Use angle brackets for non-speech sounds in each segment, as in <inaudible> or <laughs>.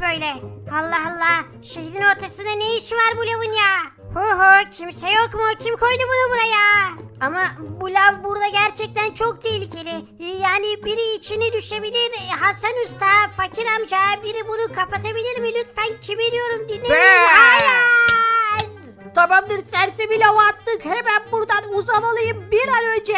böyle. Allah Allah. Şehrin ortasında ne işi var bu lavın ya? Hu hu kimse yok mu? Kim koydu bunu buraya? Ama bu lav burada gerçekten çok tehlikeli. Yani biri içine düşebilir. Hasan Usta, Fakir amca biri bunu kapatabilir mi lütfen? Kimi diyorum dinlemeyin. Hayır. Tamamdır sersemi lava attık. Hemen buradan uzamalıyım bir an önce.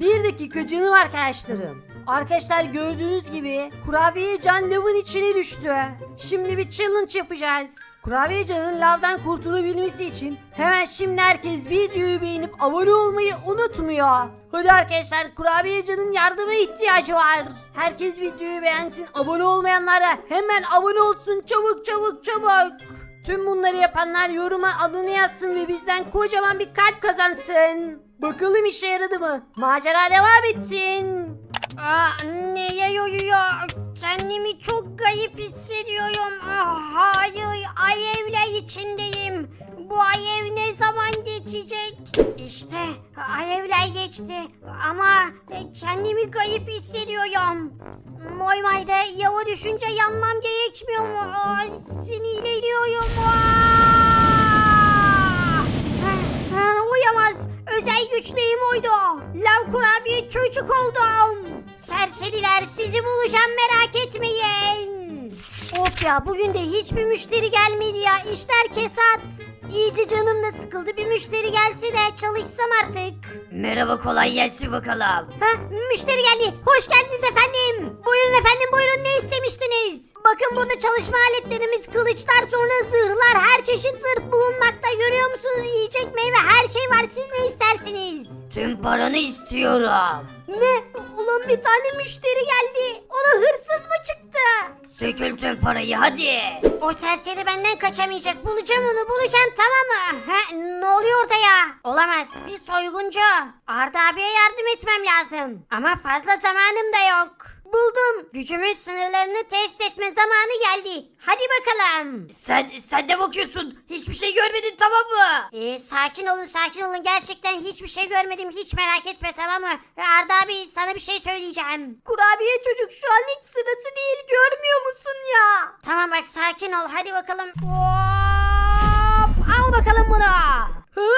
Bir dakika canım arkadaşlarım. Arkadaşlar gördüğünüz gibi kurabiye can lavın içine düştü. Şimdi bir challenge yapacağız. Kurabiye canın lavdan kurtulabilmesi için hemen şimdi herkes videoyu beğenip abone olmayı unutmuyor. Hadi arkadaşlar kurabiye canın yardıma ihtiyacı var. Herkes videoyu beğensin. Abone olmayanlar da hemen abone olsun çabuk çabuk çabuk. Tüm bunları yapanlar yoruma adını yazsın ve bizden kocaman bir kalp kazansın. Bakalım işe yaradı mı? Macera devam etsin. Aa, neye yoruyor? Kendimi çok garip hissediyorum. Ah, hayır, alevler içindeyim. Bu alev ne zaman geçecek? İşte alevler geçti ama e, kendimi garip hissediyorum. Moymay'da yava düşünce yanmam gerekmiyor mu? Sinirleniyorum. Aa! Ha, ha, Uyamaz. Özel güçlüğüm oydu. Lav kurabiye çocuk oldum. Serseriler sizi bulacağım merak etmeyin. Of ya bugün de hiçbir müşteri gelmedi ya. İşler kesat. İyice canım da sıkıldı. Bir müşteri gelse de çalışsam artık. Merhaba kolay gelsin bakalım. Ha, müşteri geldi. Hoş geldiniz efendim. Buyurun efendim buyurun ne istemiştiniz? Bakın burada çalışma aletlerimiz, kılıçlar, sonra zırhlar, her çeşit zırh bulunmakta. Görüyor musunuz? Yiyecek meyve her şey var. Siz ne istersiniz? Tüm paranı istiyorum. Ne? Ulan bir tane müşteri geldi. Ona hırsız mı çıktı? Sökül tüm parayı hadi. O serseri benden kaçamayacak. Bulacağım onu bulacağım tamam mı? Ha, ne oluyor orada ya? Olamaz. Bir soyguncu. Arda abiye yardım etmem lazım. Ama fazla zamanım da yok. Buldum. Gücümün sınırlarını test etme zamanı geldi. Hadi bakalım. Sen sen de bakıyorsun. Hiçbir şey görmedin tamam mı? Ee, sakin olun sakin olun. Gerçekten hiçbir şey görmedim. Hiç merak etme tamam mı? Ve Arda abi sana bir şey söyleyeceğim. Kurabiye çocuk şu an hiç sırası değil görmüyor musun ya? Tamam bak sakin ol. Hadi bakalım. Hop! Al bakalım bunu. Hı,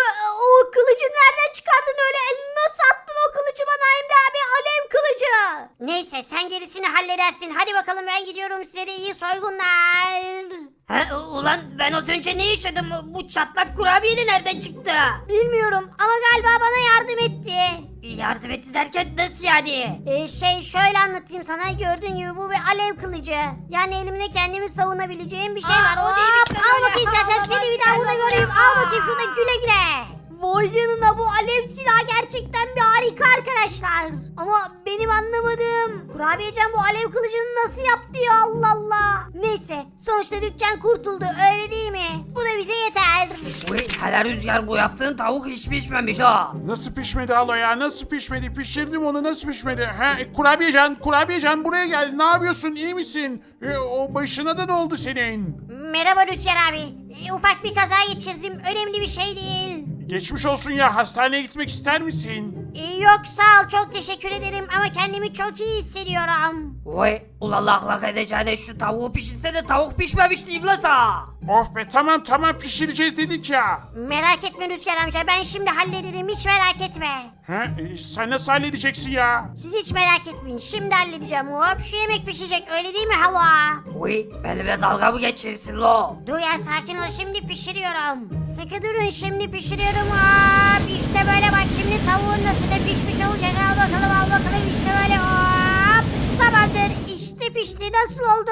o kılıcı nereden çıkardın öyle? Nasıl attın o kılıcı bana Emre abi? Alev kılıcı. Neyse sen gerisini halledersin. Hadi bakalım ben gidiyorum size de iyi soygunlar. Ha, ulan ben az önce ne yaşadım? Bu çatlak kurabiye de nereden çıktı? Bilmiyorum ama galiba bana yardım etti. Yardım etti derken nasıl yani? Ee, şey şöyle anlatayım sana gördüğün gibi bu bir alev kılıcı. Yani elimde kendimi savunabileceğim bir şey var. O değil Hop, al bakayım sen, <laughs> seni bir daha burada gel göreyim. Al bakayım şurada güle güle. Vay canına bu alev silahı gerçekten bir harika arkadaşlar. Ama benim anlamadığım kurabiyecan bu alev kılıcını nasıl yaptı ya Allah Allah. Neyse sonuçta dükkan kurtuldu öyle değil mi? Bu da bize yeter. Uy, hele rüzgar bu yaptığın tavuk hiç pişmemiş ha. Nasıl pişmedi alo ya? Nasıl pişmedi? Pişirdim onu nasıl pişmedi? Ha, e, kurabiyecan, kurabiyecan buraya gel. Ne yapıyorsun? İyi misin? E, o başına da ne oldu senin? Merhaba Rüzgar abi. Ee, Ufak bir kaza geçirdim. Önemli bir şey değil. Geçmiş olsun ya. Hastaneye gitmek ister misin? Ee, Yok sağ ol çok teşekkür ederim ama kendimi çok iyi hissediyorum. Uy, ulan lak lak edeceğine şu tavuğu pişirse de tavuk pişmemiş diyeyim la sana. Of be tamam tamam pişireceğiz dedik ya. Merak etme Rüzgar amca ben şimdi hallederim hiç merak etme. Ha, e, sen nasıl halledeceksin ya? Siz hiç merak etmeyin şimdi halledeceğim. Hop şu yemek pişecek öyle değil mi halva? Uy, benimle dalga mı geçirsin lo? Dur ya sakin ol şimdi pişiriyorum. Sıkı durun şimdi pişiriyorum. Hop işte böyle bak şimdi tavuğun nasıl da pişmiş olacak. Al bakalım al bakalım işte böyle hop. Tamamdır işte pişti nasıl oldu?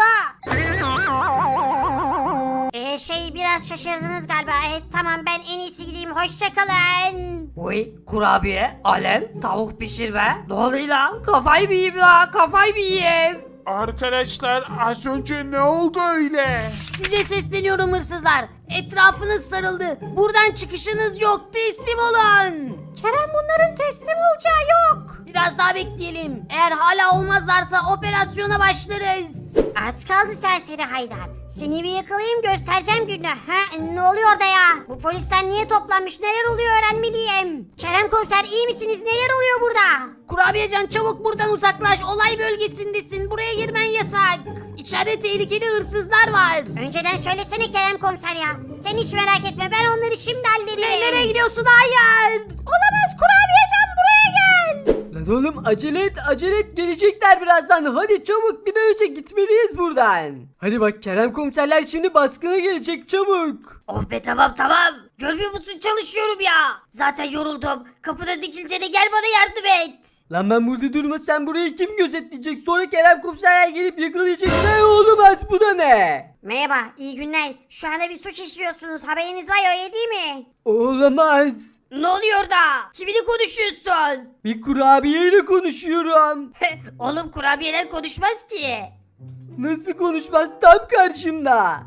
Şey biraz şaşırdınız galiba. E, tamam ben en iyisi gideyim hoşçakalın. Uy, kurabiye, alev, tavuk pişirme. Ne oluyor lan? Kafayı mı yiyeyim la? Kafayı mı yiyeyim? Arkadaşlar az önce ne oldu öyle? Size sesleniyorum hırsızlar. Etrafınız sarıldı. Buradan çıkışınız yok. Teslim olun. Kerem bunların teslim olacağı yok. Biraz daha bekleyelim. Eğer hala olmazlarsa operasyona başlarız. Az kaldı serseri Haydar. Seni bir yakalayayım göstereceğim günü. Ha, ne oluyor da ya? Bu polisler niye toplanmış? Neler oluyor öğrenmeliyim. Kerem komiser iyi misiniz? Neler oluyor burada? Kurabiyecan çabuk buradan uzaklaş. Olay bölgesindesin. Buraya girmen yasak. İçeride tehlikeli hırsızlar var. Önceden söylesene Kerem komiser ya. Sen hiç merak etme ben onları şimdi hallederim. Hey, nereye gidiyorsun? Hayır. Olamaz. Lan oğlum acele et acele et gelecekler birazdan hadi çabuk bir an önce gitmeliyiz buradan. Hadi bak Kerem komiserler şimdi baskına gelecek çabuk. Oh be tamam tamam. Görmüyor musun çalışıyorum ya. Zaten yoruldum. Kapıda dikilsene gel bana yardım et. Lan ben burada durma sen burayı kim gözetleyecek sonra Kerem komiserler gelip yakalayacak ne olamaz bu da ne? Merhaba iyi günler. Şu anda bir suç işliyorsunuz. Haberiniz var öyle değil mi? Olamaz. Ne oluyor da? Kiminle konuşuyorsun? Bir kurabiyeyle konuşuyorum. Oğlum kurabiyeler konuşmaz ki. Nasıl konuşmaz tam karşımda.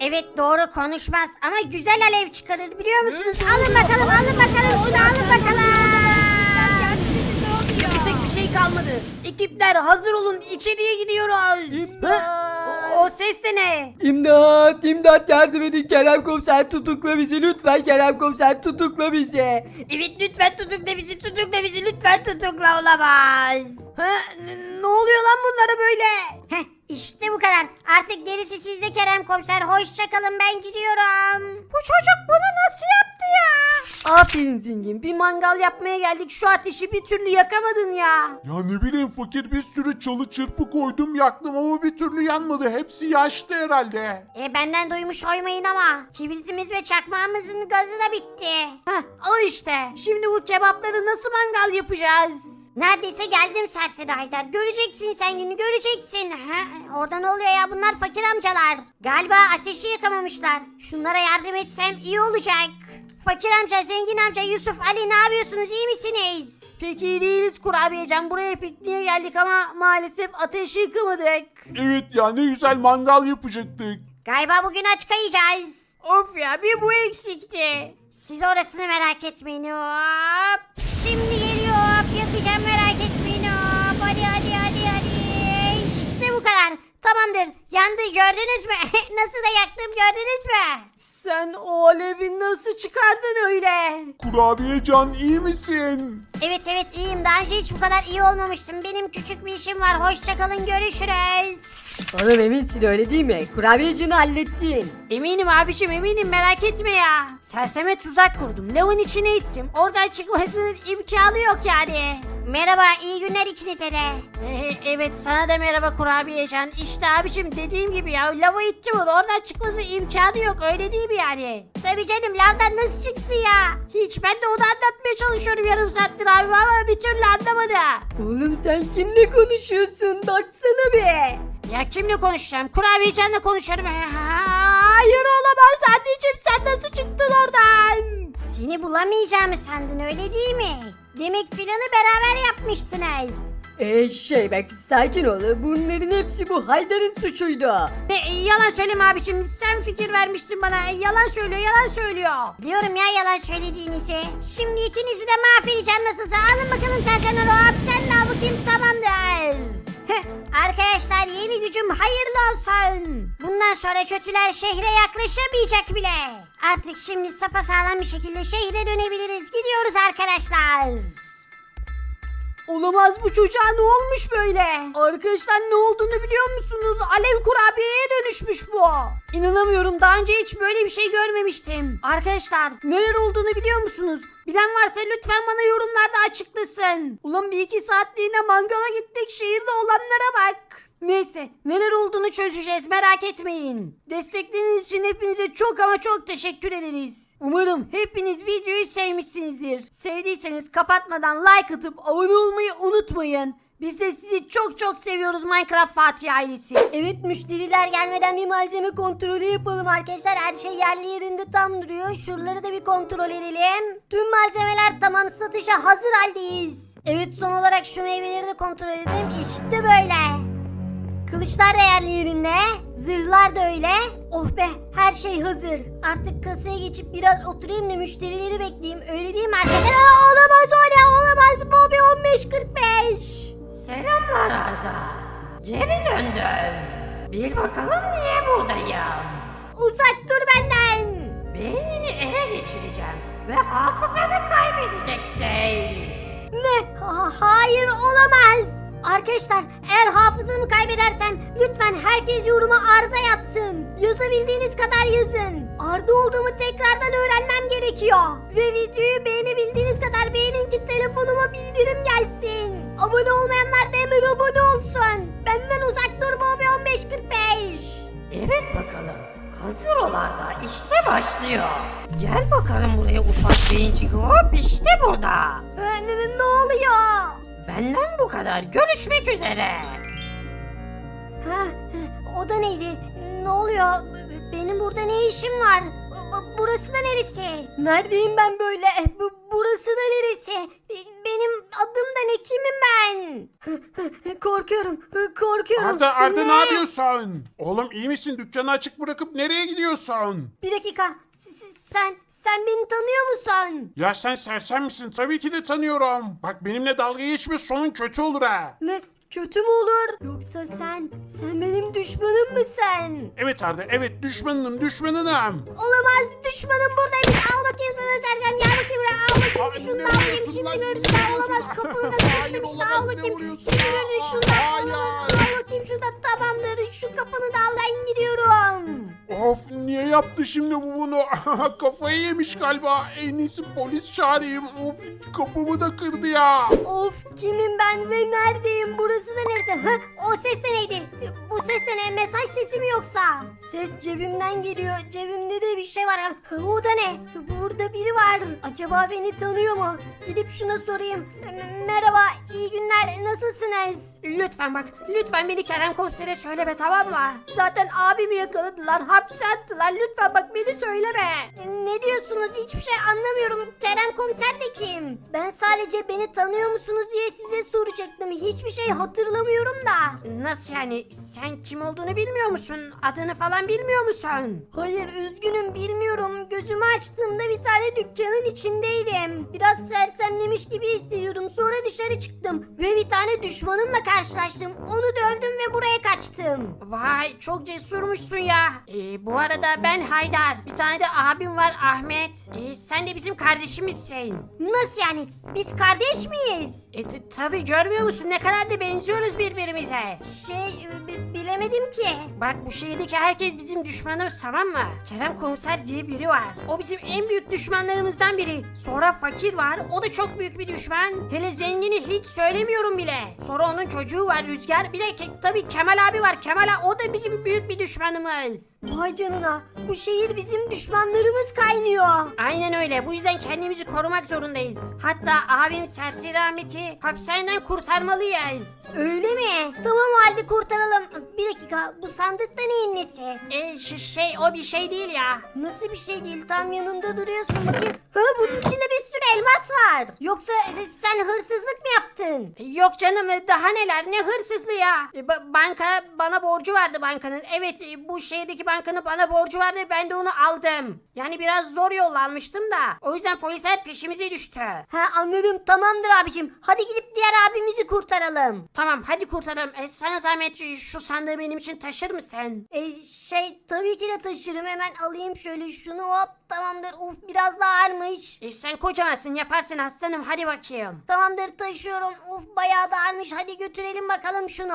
Evet doğru konuşmaz ama güzel alev çıkarır biliyor musunuz? Alın bakalım alın bakalım şunu alın bakalım. Yapacak bir şey kalmadı. Ekipler hazır olun. İçeriye gidiyoruz. Ha? O, ses de ne? İmdat imdat yardım edin Kerem komiser tutukla bizi lütfen Kerem komiser tutukla bizi. Evet lütfen tutukla bizi tutukla bizi lütfen tutukla olamaz. Ha? N- Ne oluyor lan bunlara böyle? Heh, işte bu kadar. Artık gerisi sizde Kerem komiser. Hoşçakalın ben gidiyorum. Bu çocuk bunu nasıl yaptı ya? Aferin zengin. Bir mangal yapmaya geldik. Şu ateşi bir türlü yakamadın ya. Ya ne bileyim fakir bir sürü çalı çırpı koydum yaktım ama bir türlü yanmadı. Hepsi yaşlı herhalde. E benden duymuş olmayın ama kibritimiz ve çakmağımızın gazı da bitti. Heh, al işte. Şimdi bu kebapları nasıl mangal yapacağız? Neredeyse geldim Serseri Haydar. Göreceksin sen günü göreceksin. Ha, orada ne oluyor ya bunlar fakir amcalar. Galiba ateşi yakamamışlar. Şunlara yardım etsem iyi olacak. Fakir amca, zengin amca, Yusuf, Ali ne yapıyorsunuz iyi misiniz? Pek iyi değiliz kurabiyecan. Buraya pikniğe geldik ama maalesef ateşi yıkamadık. Evet ya ne güzel mangal yapacaktık. Galiba bugün aç kayacağız. Of ya bir bu eksikti. Siz orasını merak etmeyin hop. Şimdi geliyor hop yakacağım merak etmeyin hop. Hadi hadi hadi hadi. İşte bu kadar. Tamamdır. Yandı gördünüz mü? <laughs> Nasıl da yaktım gördünüz mü? Sen o alevi nasıl çıkardın öyle? Kurabiye can iyi misin? Evet evet iyiyim. Daha önce hiç bu kadar iyi olmamıştım. Benim küçük bir işim var. Hoşçakalın görüşürüz. Oğlum eminsin öyle değil mi? Kurabiyecini hallettin. Eminim abişim eminim merak etme ya. Serseme tuzak kurdum. Lavın içine ittim. Oradan çıkmasının imkanı yok yani. Merhaba iyi günler ikinize de. Ee, <laughs> evet sana da merhaba kurabiyecan. İşte abicim dediğim gibi ya lava ittim onu. Oradan çıkması imkanı yok öyle değil mi yani? Tabii canım lavdan nasıl çıksın ya? Hiç ben de onu anlatmaya çalışıyorum yarım saattir abi ama bir türlü anlamadı. Oğlum sen kimle konuşuyorsun? Baksana be. Ya kimle konuşacağım? Kurabiyecanla konuşuyorum. Hayır olamaz anneciğim sen nasıl çıktın oradan? Seni bulamayacağımı sandın öyle değil mi? Demek planı beraber yapmıştınız. Ee şey bak sakin ol. Bunların hepsi bu Haydar'ın suçuydu. E, yalan söyleme abicim sen fikir vermiştin bana. E, yalan söylüyor yalan söylüyor. Diyorum ya yalan söylediğinizi. Şimdi ikinizi de mahvedeceğim nasılsa. Alın bakalım sen sen sen de al bakayım tamamdır. Arkadaşlar yeni gücüm hayırlı olsun. Bundan sonra kötüler şehre yaklaşamayacak bile. Artık şimdi sapasağlam bir şekilde şehre dönebiliriz. Gidiyoruz arkadaşlar. Olamaz bu çocuğa ne olmuş böyle? Arkadaşlar ne olduğunu biliyor musunuz? Alev kurabiyeye dönüşmüş bu. İnanamıyorum daha önce hiç böyle bir şey görmemiştim. Arkadaşlar neler olduğunu biliyor musunuz? Bilen varsa lütfen bana yorumlarda açıklasın. Ulan bir iki saatliğine mangala gittik şehirde olanlara bak. Neyse neler olduğunu çözeceğiz merak etmeyin. Destekleriniz için hepinize çok ama çok teşekkür ederiz. Umarım hepiniz videoyu sevmişsinizdir. Sevdiyseniz kapatmadan like atıp abone olmayı unutmayın. Biz de sizi çok çok seviyoruz Minecraft Fatih ailesi. Evet müşteriler gelmeden bir malzeme kontrolü yapalım arkadaşlar. Her şey yerli yerinde tam duruyor. Şuraları da bir kontrol edelim. Tüm malzemeler tamam satışa hazır haldeyiz. Evet son olarak şu meyveleri de kontrol edelim. İşte böyle. Kılıçlar da yerli yerinde. Zırhlar da öyle. Oh be her şey hazır. Artık kasaya geçip biraz oturayım da müşterileri bekleyeyim. Öyle değil mi arkadaşlar? Aa, olamaz o ne olamaz. Bobby 1545. Selamlar Arda. Geri döndüm. Bil bakalım niye buradayım. Uzak dur benden. Beynini ele geçireceğim ve hafızanı kaybedeceksin. Ne? Ha- hayır olamaz. Arkadaşlar eğer hafızamı kaybedersem lütfen herkes yoruma Arda yazsın. Yazabildiğiniz kadar yazın. Arda olduğumu tekrardan öğrenmem gerekiyor. Ve videoyu beğenebildiğiniz kadar beğenin ki telefonuma bildirim gelsin. Abone olmayanlar da hemen abone olsun. Benden uzak dur Bobby 1545. Evet bakalım. Hazır ol Arda. İşte başlıyor. Gel bakalım buraya ufak beyincik hop işte burada. Ee, ne- ne oluyor? Benden bu kadar. Görüşmek üzere. Ha, o da neydi? Ne oluyor? Benim burada ne işim var? B- Burası da neresi? Neredeyim ben böyle? Bu- Burası da neresi? Benim adım da ne? Kimim ben? <laughs> Korkuyorum. Korkuyorum. Arda Arda ne yapıyorsun? Oğlum iyi misin? Dükkanı açık bırakıp nereye gidiyorsun? Bir dakika. S- s- Sen sen beni tanıyor musun? Ya sen sersem misin? Tabii ki de tanıyorum. Bak benimle dalga geçme sonun kötü olur ha. Ne? Kötü mü olur? Yoksa sen sen benim düşmanım mısın? Evet Arda evet düşmanınım düşmanınım. Olamaz düşmanım buradaymış. Al bakayım sana sersem. Gel bakayım buraya. Al bakayım. Ay, Şunu da alayım. vuruyorsun Şimdi görürsün. <laughs> Ne Olamaz. Kapını da kırdım işte. Al bakayım. Şimdi görürsün. Şunu da olamaz. Al bakayım. Şunu da tamamdır. Şu kapını da al. Ben gidiyorum. Of niye yaptı şimdi bu bunu? <laughs> Kafayı yemiş galiba. En iyisi polis çağırayım. Of kapımı da kırdı ya. Of kimim ben ve neredeyim? Burası da neresi? Ha, o ses de neydi? Bu ses de ne? Mesaj sesi mi yoksa? Ses cebimden geliyor. Cebimde de bir şey var. Ha, O da ne? Burada biri var. Acaba beni tanıyor mu? Gidip şuna sorayım. Merhaba, iyi günler. Nasılsınız? Lütfen bak. Lütfen beni Kerem komisere söyleme tamam mı? Zaten abimi yakaladılar. Hapse attılar. Lütfen bak beni söyleme. Ne diyorsunuz? Hiçbir şey anlamıyorum. Kerem komiser de kim? Ben sadece beni tanıyor musunuz diye size soracaktım. Hiçbir şey hatırlamıyorum da. Nasıl yani? Sen kim olduğunu bilmiyor musun? Adını falan bilmiyor musun? Hayır üzgünüm bilmiyorum. Gözümü açtığımda bir tane dükkanın içindeydim. Biraz sersemlemiş gibi hissediyordum. Sonra dışarı çıktım. Ve bir tane düşmanımla karşılaştım. Onu dövdüm ve buraya kaçtım. Vay çok cesurmuşsun ya. Ee, bu arada ben Haydar. Bir tane de abim var Ahmet. Ee, sen de bizim kardeşimizsin. Nasıl yani? Biz kardeş miyiz? E t- tabi görmüyor musun ne kadar da benziyoruz birbirimize. Şey bi- bilemedim ki. Bak bu şehirdeki herkes bizim düşmanımız tamam mı? Kerem komiser diye biri var. O bizim en büyük düşmanlarımızdan biri. Sonra fakir var. O da çok büyük bir düşman. Hele zengini hiç söylemiyorum bile. Sonra onun çocuğu var Rüzgar. Bir de ke- tabii Kemal abi var. Kemal abi o da bizim büyük bir düşmanımız. Vay canına. Bu şehir bizim düşmanlarımız kaynıyor. Aynen öyle. Bu yüzden kendimizi korumak zorundayız. Hatta abim Serseri Ahmet'i hapishaneden kurtarmalıyız. Öyle mi? Tamam o halde kurtaralım. Bir dakika bu sandıkta neyin nesi? E şu şey o bir şey değil ya. Nasıl bir şey değil tam yanımda duruyorsun bakayım. Ha bunun içinde bir sürü elmas var. Yoksa e, sen hırsızlık yaptın? Yok canım daha neler ne hırsızlığı ya. E, ba- banka bana borcu vardı bankanın. Evet e, bu şehirdeki bankanın bana borcu vardı ben de onu aldım. Yani biraz zor yolla almıştım da. O yüzden polisler peşimize düştü. Ha anladım tamamdır abicim. Hadi gidip diğer abimizi kurtaralım. Tamam hadi kurtaralım. E, sana zahmet e, şu sandığı benim için taşır mısın? E, şey tabii ki de taşırım hemen alayım şöyle şunu hop tamamdır. Uf biraz daha ağırmış. E, sen kocamansın yaparsın aslanım hadi bakayım. Tamamdır taşıyorum. Uf bayağı da ağırmış. Hadi götürelim bakalım şunu.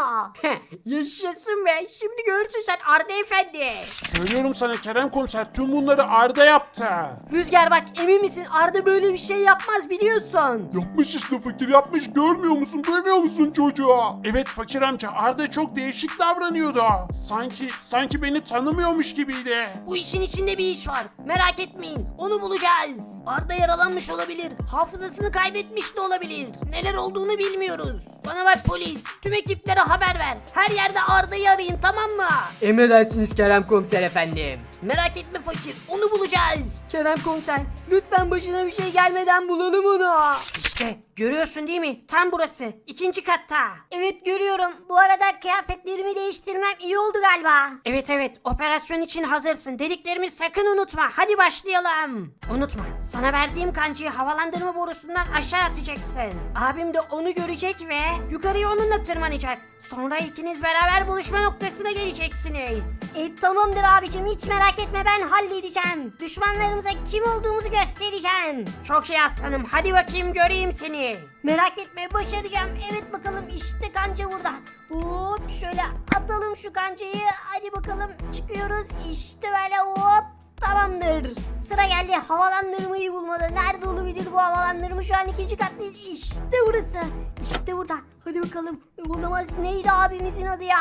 Yaşasın be şimdi görürsün sen Arda Efendi. Söylüyorum sana Kerem komiser tüm bunları Arda yaptı. Rüzgar bak emin misin Arda böyle bir şey yapmaz biliyorsun. Yapmış işte fakir yapmış görmüyor musun duymuyor musun çocuğa? Evet fakir amca Arda çok değişik davranıyordu. Sanki sanki beni tanımıyormuş gibiydi. Bu işin içinde bir iş var. Merak etmeyin. Onu bulacağız. Arda yaralanmış olabilir. Hafızasını kaybetmiş de olabilir. Neler olduğunu bilmiyoruz. Bana bak polis. Tüm ekiplere haber ver. Her yerde Arda'yı arayın tamam mı? Emredersiniz Kerem komiser efendim. Merak etme fakir onu bulacağız. Kerem komiser lütfen başına bir şey gelmeden bulalım onu. İşte görüyorsun değil mi? Tam burası. ikinci katta. Evet görüyorum. Bu arada kıyafetlerimi değiştirmem iyi oldu galiba. Evet evet operasyon için hazırsın. Dediklerimi sakın unutma. Hadi başlayalım. Unutma sana verdiğim kancayı havalandırma borusundan aşağı atacaksın. Abim de onu görecek ve yukarıya onunla tırmanacak. Sonra ikiniz beraber buluşma noktasına geleceksiniz. E, tamamdır abicim hiç merak etme ben halledeceğim. Düşmanlarımıza kim olduğumuzu göstereceğim. Çok iyi aslanım. Hadi bakayım göreyim seni. Merak etme başaracağım. Evet bakalım işte kanca burada. Hop şöyle atalım şu kancayı. Hadi bakalım çıkıyoruz. İşte böyle hop tamamdır. Sıra geldi havalandırmayı bulmada. Nerede olabilir bu havalandırma? Şu an ikinci kattayız. İşte burası. İşte burada. Hadi bakalım. Olamaz neydi abimizin adı ya?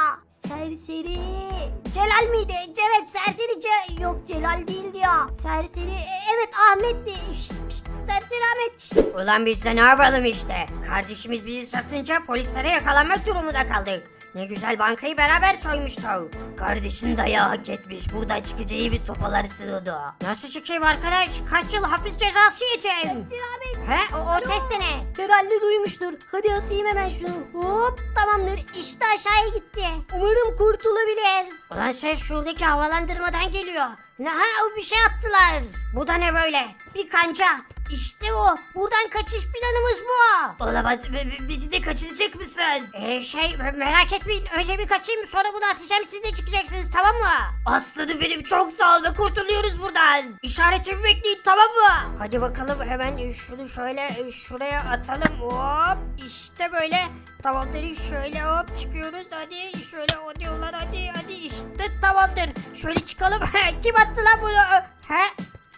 Serseri. Celal miydi? Evet serseri Ce Yok Celal değildi ya. Serseri. e, Evet Ahmet'ti. Şşt, şşt, serseri Ahmet. Şşt. Ulan biz de ne yapalım işte. Kardeşimiz bizi satınca polislere yakalanmak durumunda kaldık. Ne güzel bankayı beraber soymuştuk. Kardeşin dayağı hak etmiş. Buradan çıkacağı bir sopaları sığıyordu. Nasıl çıkayım arkadaş? Kaç yıl hapis cezası yiyeceğim? Serseri Ahmet. He o, o ses de ne? Herhalde duymuştur. Hadi atayım hemen şunu. Hop tamamdır. İşte aşağıya gitti. Umarım kurtulabilir. Ulan ses şuradaki havalandırmadan geliyor. Ne ha bir şey attılar. Bu da ne böyle? Bir kanca. İşte o. Buradan kaçış planımız bu. Olamaz. b- Bizi de kaçıracak mısın? Ee, şey merak etmeyin. Önce bir kaçayım sonra bunu atacağım. Siz de çıkacaksınız tamam mı? Aslanım benim çok sağ ol kurtuluyoruz buradan. İşaretimi bekleyin tamam mı? Hadi bakalım hemen şunu şöyle şuraya atalım. Hop işte böyle. Tamamdır şöyle hop çıkıyoruz. Hadi şöyle hadi ulan hadi hadi işte tamamdır. Şöyle çıkalım. <laughs> Kim attı lan bunu? He?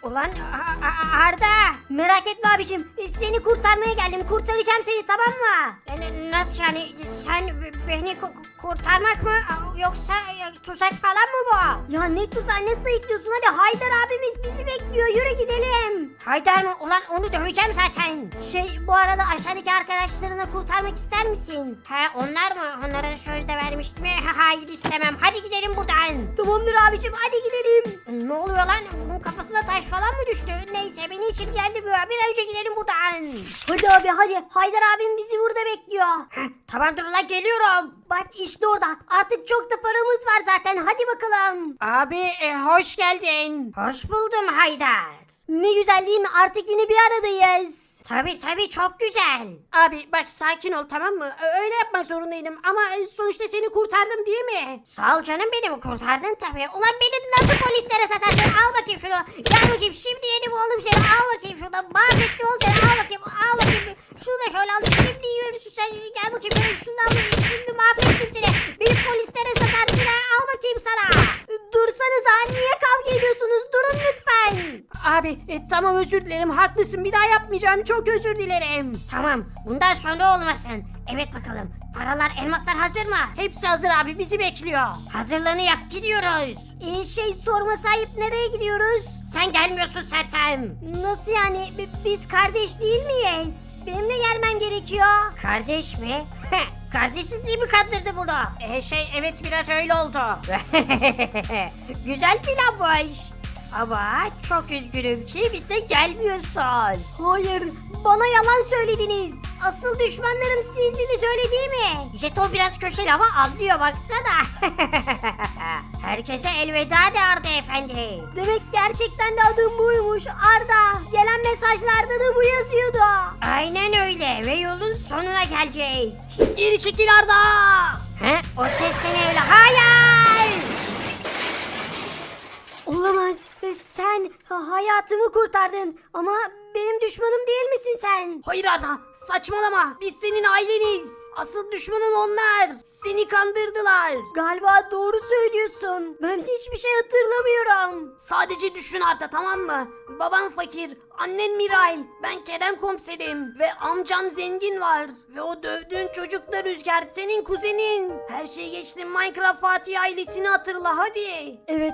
Ulan A- A- Arda. Merak etme abicim. Seni kurtarmaya geldim. Kurtaracağım seni tamam mı? E, Nasıl yani sen beni ku- kurtarmak mı yoksa e, tuzak falan mı bu? Ya ne tuzağı ne sayıklıyorsun? Hadi Haydar abimiz bizi bekliyor. Yürü gidelim. Haydar mı? Ulan onu döveceğim zaten. Şey bu arada aşağıdaki arkadaşlarını kurtarmak ister misin? He onlar mı? Onlara söz de vermiştim ya. Hayır istemem. Hadi gidelim buradan. Tamamdır abicim hadi gidelim. Ne oluyor lan? Bunun kafasına taş falan mı düştü? Neyse beni için geldi bu. Bir önce gidelim buradan. Hadi abi hadi. Haydar abim bizi burada bekliyor. Tamamdır lan geliyorum. Bak işte orada. Artık çok da paramız var zaten. Hadi bakalım. Abi e, hoş geldin. Hoş buldum Haydar. Ne güzel değil mi? Artık yine bir aradayız. Tabi tabi çok güzel. Abi bak sakin ol tamam mı? Öyle yapmak zorundaydım ama e, sonuçta seni kurtardım değil mi? Sağ ol canım beni kurtardın tabi. Ulan beni nasıl polislere satarsın? Al bakayım şunu. Gel bakayım şimdi yeni bulalım seni. Al bakayım şunu. Mahvetti ol seni. Al bakayım. Al bakayım. Şunu da şöyle al. Şimdi yürüsün sen. Gel bakayım şunu al. Şimdi mahvettim seni. Beni polislere satarsın. Ha. Al bakayım sana. Dursanıza niye kavga ediyorsunuz? Durun lütfen. Abi e, tamam özür dilerim haklısın bir daha yapmayacağım çok özür dilerim. Tamam bundan sonra olmasın. Evet bakalım paralar elmaslar hazır mı? Hepsi hazır abi bizi bekliyor. Hazırlığını yap gidiyoruz. Ee, şey sorma sahip nereye gidiyoruz? Sen gelmiyorsun sersem. Nasıl yani? B- biz kardeş değil miyiz? Benimle gelmem gerekiyor. Kardeş mi? Kardeşsiz değil mi kandırdı bunu? Ee, şey evet biraz öyle oldu. <laughs> Güzel plan bu iş. Ama çok üzgünüm ki bizde gelmiyorsun. Hayır, bana yalan söylediniz. Asıl düşmanlarım sizdiniz öyle değil mi? Jeton biraz köşeli ama anlıyor baksana. <laughs> Herkese elveda de Arda efendi. Demek gerçekten de adım buymuş Arda. Gelen mesajlarda da bu yazıyordu. Aynen öyle ve yolun sonuna gelecek. Geri çekil Arda. He? O ses de ne öyle? Hayır! Olamaz. Sen ha- hayatımı kurtardın ama benim düşmanım değil misin sen? Hayır Arda saçmalama biz senin aileniz. Asıl düşmanın onlar. Seni kandırdılar. Galiba doğru söylüyorsun. Ben hiçbir şey hatırlamıyorum. Sadece düşün Arda tamam mı? Baban fakir, annen Miray, ben Kerem komiserim ve amcan zengin var. Ve o dövdüğün çocuk da Rüzgar senin kuzenin. Her şey geçti Minecraft Fatih ailesini hatırla hadi. Evet,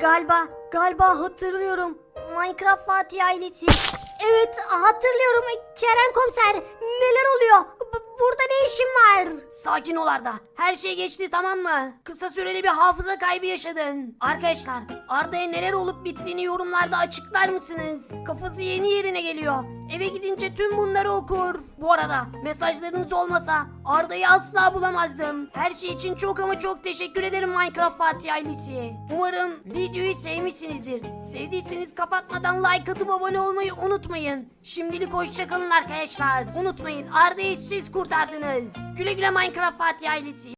galiba, galiba hatırlıyorum. Minecraft Fatih ailesi. Evet, hatırlıyorum. Kerem komiser, neler oluyor? Bu, burada ne işin var? Sakin ol Arda. Her şey geçti tamam mı? Kısa süreli bir hafıza kaybı yaşadın. Arkadaşlar Arda'ya neler olup bittiğini yorumlarda açıklar mısınız? Kafası yeni yerine geliyor. Eve gidince tüm bunları okur. Bu arada mesajlarınız olmasa Arda'yı asla bulamazdım. Her şey için çok ama çok teşekkür ederim Minecraft Fatih ailesi. Umarım videoyu sevmişsinizdir. Sevdiyseniz kapatmadan like atıp abone olmayı unutmayın. Şimdilik hoşçakalın arkadaşlar. Unutmayın Arda'yı siz kurtardınız. Güle güle Minecraft Fatih ailesi.